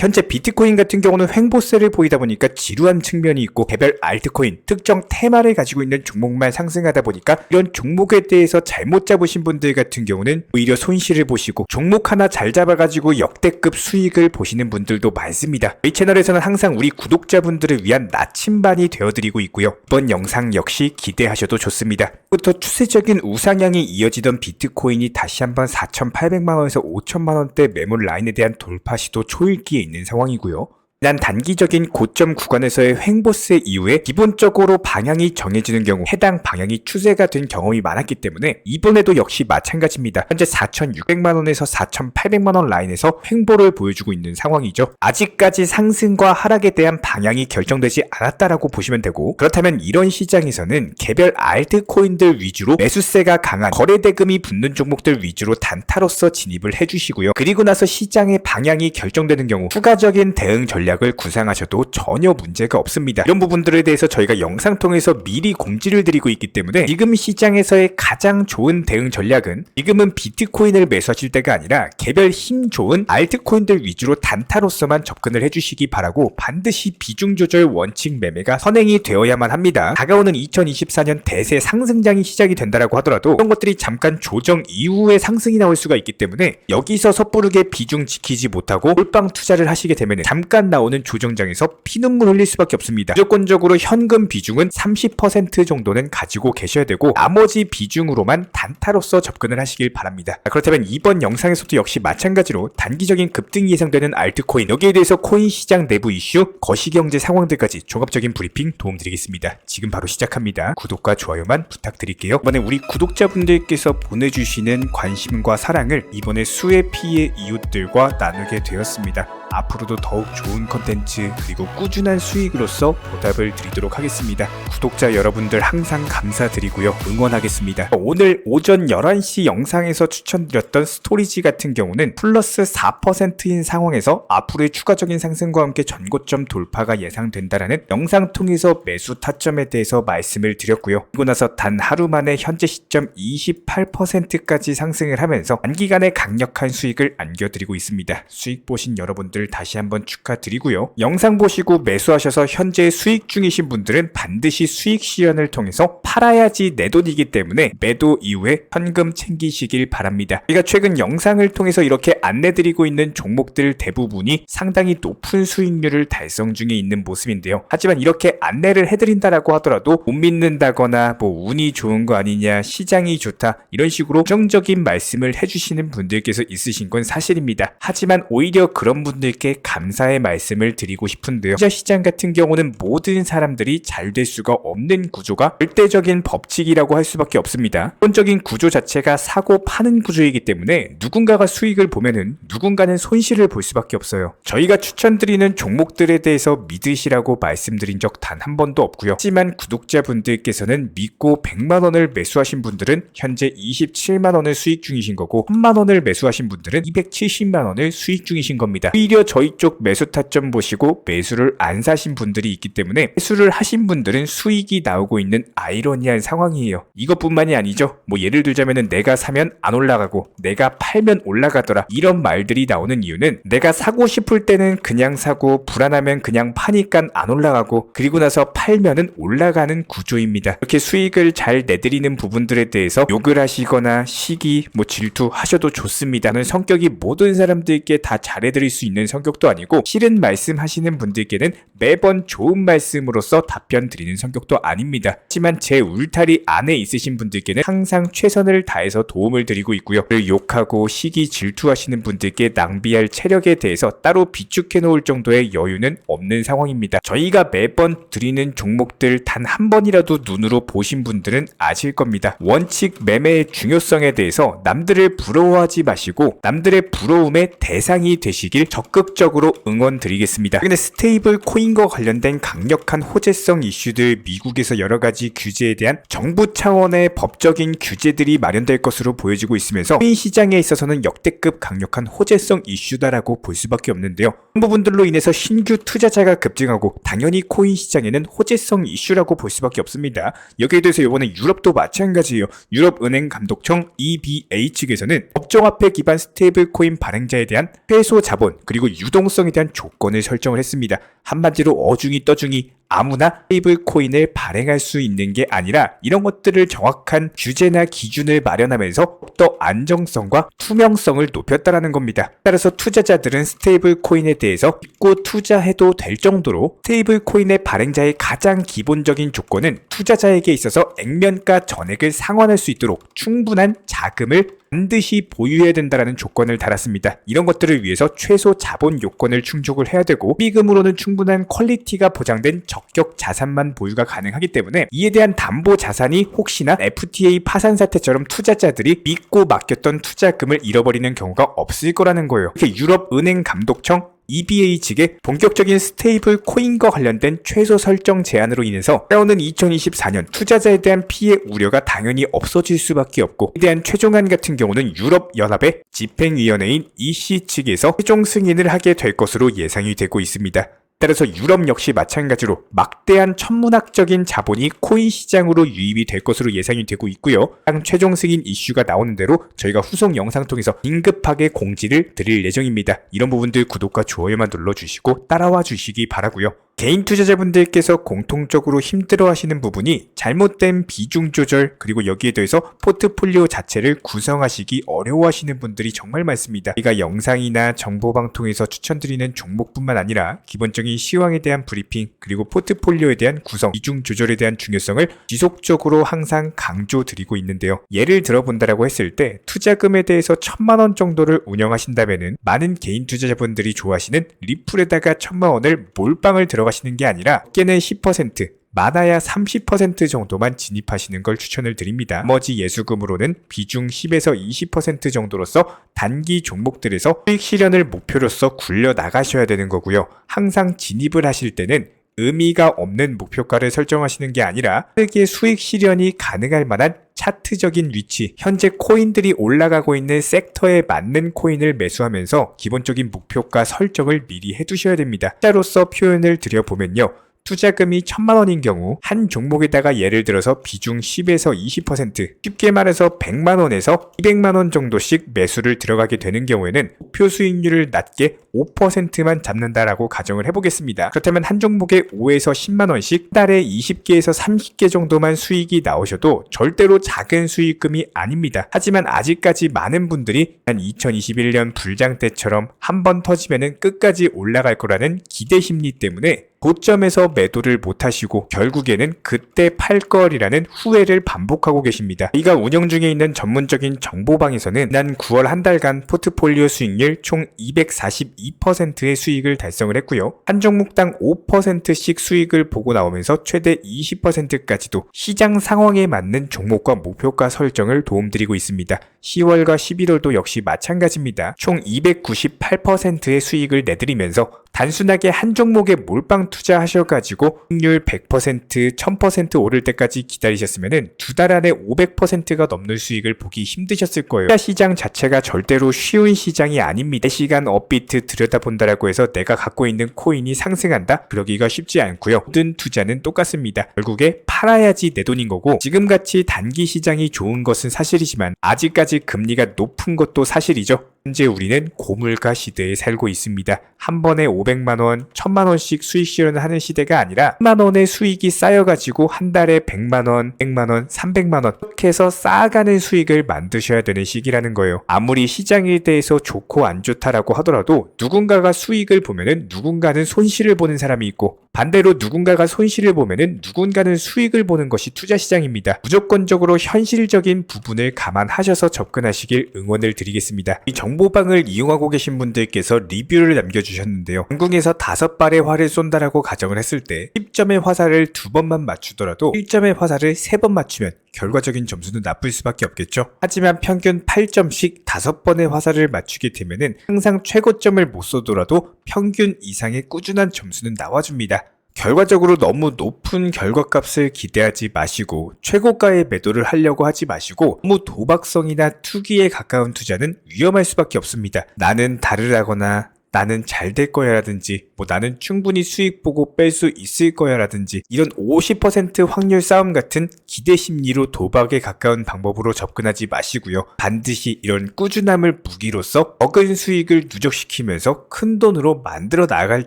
현재 비트코인 같은 경우는 횡보세를 보이다 보니까 지루한 측면이 있고 개별 알트코인, 특정 테마를 가지고 있는 종목만 상승하다 보니까 이런 종목에 대해서 잘못 잡으신 분들 같은 경우는 오히려 손실을 보시고 종목 하나 잘 잡아가지고 역대급 수익을 보시는 분들도 많습니다. 이 채널에서는 항상 우리 구독자분들을 위한 나침반이 되어드리고 있고요. 이번 영상 역시 기대하셔도 좋습니다. 부터 추세적인 우상향이 이어지던 비트코인이 다시 한번 4,800만원에서 5천만원대 매물 라인에 대한 돌파 시도 초읽기에 있는 상황이고요. 난 단기적인 고점 구간에서의 횡보세 이후에 기본적으로 방향이 정해지는 경우 해당 방향이 추세가 된 경험이 많았기 때문에 이번에도 역시 마찬가지입니다. 현재 4,600만원에서 4,800만원 라인에서 횡보를 보여주고 있는 상황이죠. 아직까지 상승과 하락에 대한 방향이 결정되지 않았다라고 보시면 되고 그렇다면 이런 시장에서는 개별 알트코인들 위주로 매수세가 강한 거래대금이 붙는 종목들 위주로 단타로서 진입을 해주시고요. 그리고 나서 시장의 방향이 결정되는 경우 추가적인 대응 전략 전략을 구상하셔도 전혀 문제가 없습니다. 이런 부분들에 대해서 저희가 영상 통해서 미리 공지를 드리고 있기 때문에 지금 시장에서의 가장 좋은 대응 전략은 지금은 비트코인을 매수하실 때가 아니라 개별 힘 좋은 알트코인들 위주로 단타로서만 접근을 해주시기 바라고 반드시 비중 조절 원칙 매매가 선행이 되어야만 합니다. 다가오는 2024년 대세 상승장이 시작이 된다라고 하더라도 이런 것들이 잠깐 조정 이후에 상승이 나올 수가 있기 때문에 여기서 섣부르게 비중 지키지 못하고 홀빵 투자를 하시게 되면 잠깐 나 나오는 조정장에서 피눈물 흘릴 수밖에 없습니다. 무조건적으로 현금 비중은 30% 정도는 가지고 계셔야 되고 나머지 비중으로만 단타로서 접근을 하시길 바랍니다. 그렇다면 이번 영상에서도 역시 마찬가지로 단기적인 급등이 예상되는 알트코인 여기에 대해서 코인 시장 내부 이슈, 거시경제 상황들까지 종합적인 브리핑 도움드리겠습니다. 지금 바로 시작합니다. 구독과 좋아요만 부탁드릴게요. 이번에 우리 구독자분들께서 보내주시는 관심과 사랑을 이번에 수혜 피해 이웃들과 나누게 되었습니다. 앞으로도 더욱 좋은 컨텐츠 그리고 꾸준한 수익으로서 보답을 드리도록 하겠습니다. 구독자 여러분들 항상 감사드리고요. 응원하겠습니다. 오늘 오전 11시 영상에서 추천드렸던 스토리지 같은 경우는 플러스 4%인 상황에서 앞으로의 추가적인 상승과 함께 전고점 돌파가 예상된다라는 영상 통해서 매수 타점에 대해서 말씀을 드렸고요. 그리고 나서 단 하루 만에 현재 시점 28%까지 상승을 하면서 단기간에 강력한 수익을 안겨드리고 있습니다. 수익 보신 여러분들 분들 다시 한번 축하드리고요. 영상 보시고 매수하셔서 현재 수익 중이신 분들은 반드시 수익 실현을 통해서 팔아야지 내 돈이기 때문에 매도 이후에 현금 챙기시길 바랍니다. 우리가 최근 영상을 통해서 이렇게 안내드리고 있는 종목들 대부분이 상당히 높은 수익률을 달성 중에 있는 모습인데요. 하지만 이렇게 안내를 해드린다라고 하더라도 못 믿는다거나 뭐 운이 좋은 거 아니냐, 시장이 좋다 이런 식으로 부정적인 말씀을 해주시는 분들께서 있으신 건 사실입니다. 하지만 오히려 그런 분들 여러분들께 감사의 말씀을 드리고 싶은데요. 투자 시장 같은 경우는 모든 사람들이 잘 될 수가 없는 구조가 절대적인 법칙이라고 할 수밖에 없습니다. 기본적인 구조 자체가 사고 파는 구조이기 때문에 누군가가 수익을 보면은 누군가는 손실을 볼 수밖에 없어요. 저희가 추천드리는 종목들에 대해서 믿으시라고 말씀드린 적 단 한 번도 없고요. 하지만 구독자분들께서는 믿고 100만 원을 매수하신 분들은 현재 27만 원을 수익 중이신 거고 3만 원을 매수하신 분들은 270만 원을 수익 중이신 겁니다. 오히려 저희 쪽 매수 타점 보시고 매수를 안 사신 분들이 있기 때문에 매수를 하신 분들은 수익이 나오고 있는 아이러니한 상황이에요. 이것뿐만이 아니죠. 뭐 예를 들자면은 내가 사면 안 올라가고 내가 팔면 올라가더라 이런 말들이 나오는 이유는 내가 사고 싶을 때는 그냥 사고 불안하면 그냥 파니까 안 올라가고 그리고 나서 팔면은 올라가는 구조입니다. 이렇게 수익을 잘 내드리는 부분들에 대해서 욕을 하시거나 시기 뭐 질투 하셔도 좋습니다. 는 성격이 모든 사람들께 다 잘해드릴 수 있는 성격도 아니고 싫은 말씀 하시는 분들께는 매번 좋은 말씀으로서 답변 드리는 성격도 아닙니다. 하지만 제 울타리 안에 있으신 분들께는 항상 최선을 다해서 도움을 드리고 있고요. 욕하고 시기 질투하시는 분들께 낭비할 체력에 대해서 따로 비축해 놓을 정도의 여유는 없는 상황입니다. 저희가 매번 드리는 종목들 단 한 번이라도 눈으로 보신 분들은 아실 겁니다. 원칙 매매의 중요성에 대해서 남들을 부러워하지 마시고 남들의 부러움의 대상이 되시길 적극 적으로 응원드리겠습니다. 최근에 스테이블 코인과 관련된 강력한 호재성 이슈들 미국에서 여러 가지 규제에 대한 정부 차원의 법적인 규제들이 마련될 것으로 보여지고 있으면서 코인 시장에 있어서는 역대급 강력한 호재성 이슈다라고 볼 수밖에 없는데요. 이 부분들로 인해서 신규 투자자가 급증하고 당연히 코인 시장에는 호재성 이슈라고 볼 수밖에 없습니다. 여기에 대해서 이번에 유럽도 마찬가지예요. 유럽 은행 감독청 EBA 측에서는 법정화폐 기반 스테이블 코인 발행자에 대한 회소 자본 그리고 유동성에 대한 조건을 설정을 했습니다. 한마디로 어중이 떠중이 아무나 스테이블 코인을 발행할 수 있는 게 아니라 이런 것들을 정확한 규제나 기준을 마련하면서 더 안정성과 투명성을 높였다라는 겁니다. 따라서 투자자들은 스테이블 코인에 대해서 믿고 투자해도 될 정도로 스테이블 코인의 발행자의 가장 기본적인 조건은 투자자에게 있어서 액면가 전액을 상환할 수 있도록 충분한 자금을 반드시 보유해야 된다라는 조건을 달았습니다. 이런 것들을 위해서 최소 자본 요건을 충족을 해야 되고 미금으로는 충분한 퀄리티가 보장된 적격 자산만 보유가 가능하기 때문에 이에 대한 담보 자산이 혹시나 FTA 파산 사태처럼 투자자들이 믿고 맡겼던 투자금을 잃어버리는 경우가 없을 거라는 거예요. 이렇게 유럽 은행 감독청 EBA 측의 본격적인 스테이블 코인과 관련된 최소 설정 제한으로 인해서 따오는 2024년 투자자에 대한 피해 우려가 당연히 없어질 수밖에 없고 이에 대한 최종안 같은 경우는 유럽 연합의 집행위원회인 EC 측에서 최종 승인을 하게 될 것으로 예상이 되고 있습니다. 따라서 유럽 역시 마찬가지로 막대한 천문학적인 자본이 코인 시장으로 유입이 될 것으로 예상이 되고 있고요. 당 최종 승인 이슈가 나오는 대로 저희가 후속 영상 통해서 긴급하게 공지를 드릴 예정입니다. 이런 부분들 구독과 좋아요만 눌러주시고 따라와 주시기 바라고요. 개인 투자자분들께서 공통적으로 힘들어 하시는 부분이 잘못된 비중 조절 그리고 여기에 더해서 포트폴리오 자체를 구성하시기 어려워 하시는 분들이 정말 많습니다. 우리가 영상이나 정보방 통해서 추천드리는 종목뿐만 아니라 기본적인 시황에 대한 브리핑 그리고 포트폴리오에 대한 구성, 비중 조절에 대한 중요성을 지속적으로 항상 강조드리고 있는데요. 예를 들어본다라고 했을 때 투자금에 대해서 천만 원 정도를 운영하신다면은 많은 개인 투자자분들이 좋아하시는 리플에다가 천만 원을 몰빵을 들어가 하시는 게 아니라 깨는 10% 많아야 30% 정도만 진입하시는 걸 추천을 드립니다. 나머지 예수금으로는 비중 10에서 20% 정도로서 단기 종목들에서 수익 실현을 목표로서 굴려 나가셔야 되는 거고요. 항상 진입을 하실 때는 의미가 없는 목표가를 설정하시는 게 아니라 빠르게 수익 실현이 가능할 만한 차트적인 위치, 현재 코인들이 올라가고 있는 섹터에 맞는 코인을 매수하면서 기본적인 목표가 설정을 미리 해두셔야 됩니다. 자로서 표현을 드려보면요. 투자금이 천만 원인 경우 한 종목에다가 예를 들어서 비중 10에서 20% 쉽게 말해서 100만 원에서 200만 원 정도씩 매수를 들어가게 되는 경우에는 목표 수익률을 낮게 5%만 잡는다라고 가정을 해보겠습니다. 그렇다면 한 종목에 5에서 10만 원씩 달에 20개에서 30개 정도만 수익이 나오셔도 절대로 작은 수익금이 아닙니다. 하지만 아직까지 많은 분들이 한 2021년 불장 때처럼 한 번 터지면은 끝까지 올라갈 거라는 기대 심리 때문에 고점에서 매도를 못하시고 결국에는 그때 팔 걸이라는 후회를 반복하고 계십니다. 이가 운영 중에 있는 전문적인 정보방에서는 난 9월 한 달간 포트폴리오 수익률 총 242%의 수익을 달성을 했고요. 한 종목당 5%씩 수익을 보고 나오면서 최대 20%까지도 시장 상황에 맞는 종목과 목표가 설정을 도움드리고 있습니다. 10월과 11월도 역시 마찬가지입니다. 총 298%의 수익을 내드리면서 단순하게 한 종목에 몰빵 투자하셔가지고 확률 100%, 1000% 오를 때까지 기다리셨으면 두 달 안에 500%가 넘는 수익을 보기 힘드셨을 거예요. 투자 시장 자체가 절대로 쉬운 시장이 아닙니다. 시간 업비트 들여다본다라고 해서 내가 갖고 있는 코인이 상승한다? 그러기가 쉽지 않고요. 모든 투자는 똑같습니다. 결국에 팔아야지 내 돈인 거고 지금같이 단기 시장이 좋은 것은 사실이지만 아직까지 금리가 높은 것도 사실이죠. 현재 우리는 고물가 시대에 살고 있습니다. 한 번에 500만 원, 1000만 원씩 수익 실현을 하는 시대가 아니라 10만원의 수익이 쌓여가지고 한 달에 100만 원, 100만 원, 300만 원 이렇게 해서 쌓아가는 수익을 만드셔야 되는 시기라는 거예요. 아무리 시장에 대해서 좋고 안 좋다라고 하더라도 누군가가 수익을 보면은 누군가는 손실을 보는 사람이 있고 반대로 누군가가 손실을 보면은 누군가는 수익을 보는 것이 투자 시장입니다. 무조건적으로 현실적인 부분을 감안하셔서 접근하시길 응원을 드리겠습니다. 이 정보방을 이용하고 계신 분들께서 리뷰를 남겨주셨는데요. 한국에서 다섯 발의 활을 쏜다라고 가정을 했을 때 10점의 화살을 두 번만 맞추더라도 1점의 화살을 세 번 맞추면 결과적인 점수는 나쁠 수밖에 없겠죠. 하지만 평균 8점씩 다섯 번의 화살을 맞추게 되면은 항상 최고점을 못 쏘더라도 평균 이상의 꾸준한 점수는 나와줍니다. 결과적으로 너무 높은 결과값을 기대하지 마시고 최고가의 매도를 하려고 하지 마시고 너무 도박성이나 투기에 가까운 투자는 위험할 수밖에 없습니다. 나는 다르다거나 나는 잘 될 거야 라든지 뭐 나는 충분히 수익 보고 뺄 수 있을 거야 라든지 이런 50% 확률 싸움 같은 기대 심리로 도박에 가까운 방법으로 접근하지 마시고요. 반드시 이런 꾸준함을 무기로써 적은 수익을 누적시키면서 큰 돈으로 만들어 나갈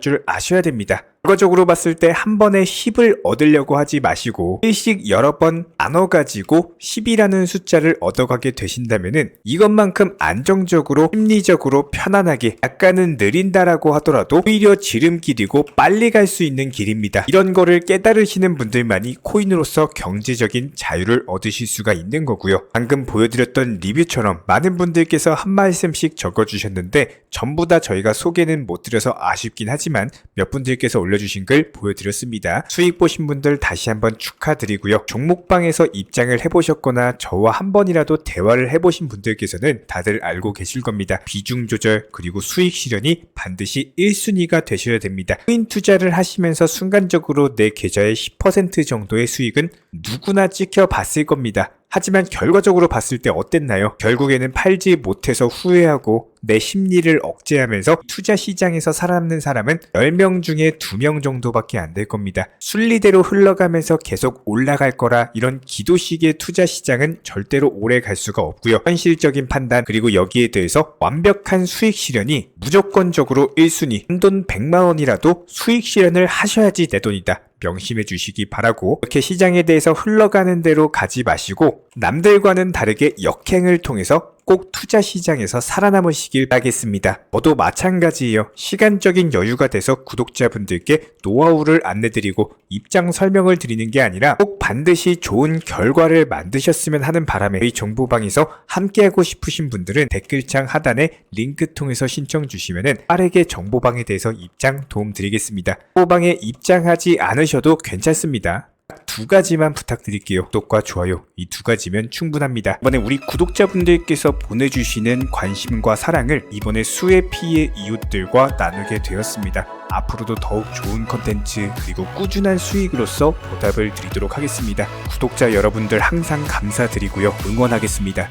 줄 아셔야 됩니다. 결과적으로 봤을 때 한 번에 10을 얻으려고 하지 마시고 일씩 여러 번 나눠 가지고 10이라는 숫자를 얻어가게 되신다면은 이것만큼 안정적으로 심리적으로 편안하게 약간은 느린다라고 하더라도 오히려 지름길이고 빨리 갈 수 있는 길입니다. 이런 거를 깨달으시는 분들만이 코인으로서 경제적인 자유를 얻으실 수가 있는 거고요. 방금 보여드렸던 리뷰처럼 많은 분들께서 한 말씀씩 적어주셨는데 전부 다 저희가 소개는 못 드려서 아쉽긴 하지만 몇 분들께서 올려 주신 글 보여드렸습니다. 수익 보신 분들 다시 한번 축하드리고요. 종목방에서 입장을 해보셨거나 저와 한 번이라도 대화를 해보신 분들께서는 다들 알고 계실 겁니다. 비중 조절 그리고 수익 실현이 반드시 1순위가 되셔야 됩니다. 코인 투자를 하시면서 순간적으로 내 계좌의 10% 정도의 수익은 누구나 찍혀봤을 겁니다. 하지만 결과적으로 봤을 때 어땠나요? 결국에는 팔지 못해서 후회하고 내 심리를 억제하면서 투자 시장에서 살아남는 사람은 10명 중에 2명 정도밖에 안 될 겁니다. 순리대로 흘러가면서 계속 올라갈 거라 이런 기도식의 투자 시장은 절대로 오래 갈 수가 없고요. 현실적인 판단 그리고 여기에 대해서 완벽한 수익 실현이 무조건적으로 1순위 한돈 100만 원이라도 수익 실현을 하셔야지 내 돈이다. 명심해 주시기 바라고 이렇게 시장에 대해서 흘러가는 대로 가지 마시고 남들과는 다르게 역행을 통해서 꼭 투자 시장에서 살아남으시길 바라겠습니다. 저도 마찬가지예요. 시간적인 여유가 돼서 구독자분들께 노하우를 안내드리고 입장 설명을 드리는 게 아니라 꼭 반드시 좋은 결과를 만드셨으면 하는 바람에 저희 정보방에서 함께하고 싶으신 분들은 댓글창 하단에 링크 통해서 신청 주시면은 빠르게 정보방에 대해서 입장 도움 드리겠습니다. 정보방에 입장하지 않으셔도 괜찮습니다. 딱 두 가지만 부탁드릴게요. 구독과 좋아요. 이 두 가지면 충분합니다. 이번에 우리 구독자분들께서 보내주시는 관심과 사랑을 이번에 수의 피의 이웃들과 나누게 되었습니다. 앞으로도 더욱 좋은 컨텐츠 그리고 꾸준한 수익으로서 보답을 드리도록 하겠습니다. 구독자 여러분들 항상 감사드리고요. 응원하겠습니다.